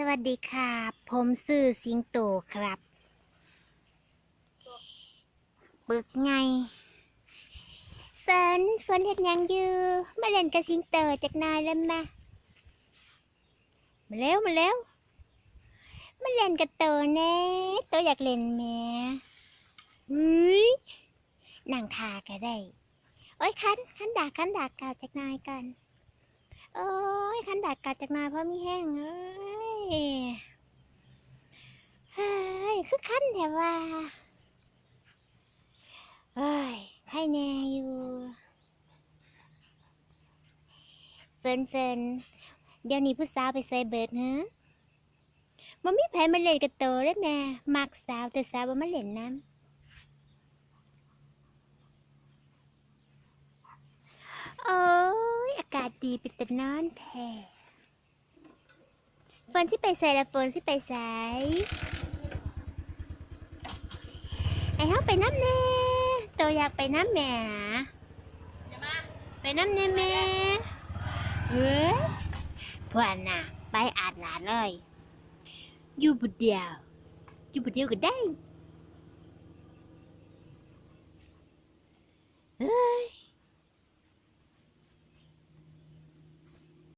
สวัสดีค่ะผมสื่อสิงโตครับปึกไงเฟินเฟินเห็ดยังยู่มาเล่นกับสิงโตจากนายแล้วมามาเร็วมาเร็วมาเล่นกับโตแน่โตอยากเล่นแม่เฮ้ยนั่งทาก็ได้ โอ้ยคันคันดากคันดากเก่าจากนายกันโอ้ยคันดักกัดจากนายเพราะมีแห้งเอ้ย เฮ้ยคือคันแต่ว่าเอ้ยใครแน่อยู่เฟินเฟินเดี๋ยวนี้ผู้สาวไปใส่เบิร์ดฮะมันมีแผนมาเล่นกับโตได้แม่มักสาวแต่สาวบ่มาเล่นน้ำโอ้ยอากาศดีเป็นตะนอนแท้ เฟินที่ไปใส่ละเฟินที่ไปใส่ไอ้เฮาไปน้ำแน่โตอยากไปน้ำแม่ไปน้ำแน่แม่เฮ้ยพวนน่ะ ไปอาบน้ำเลย อยู่บุดเดียว อยู่บุดเดียวก็ได้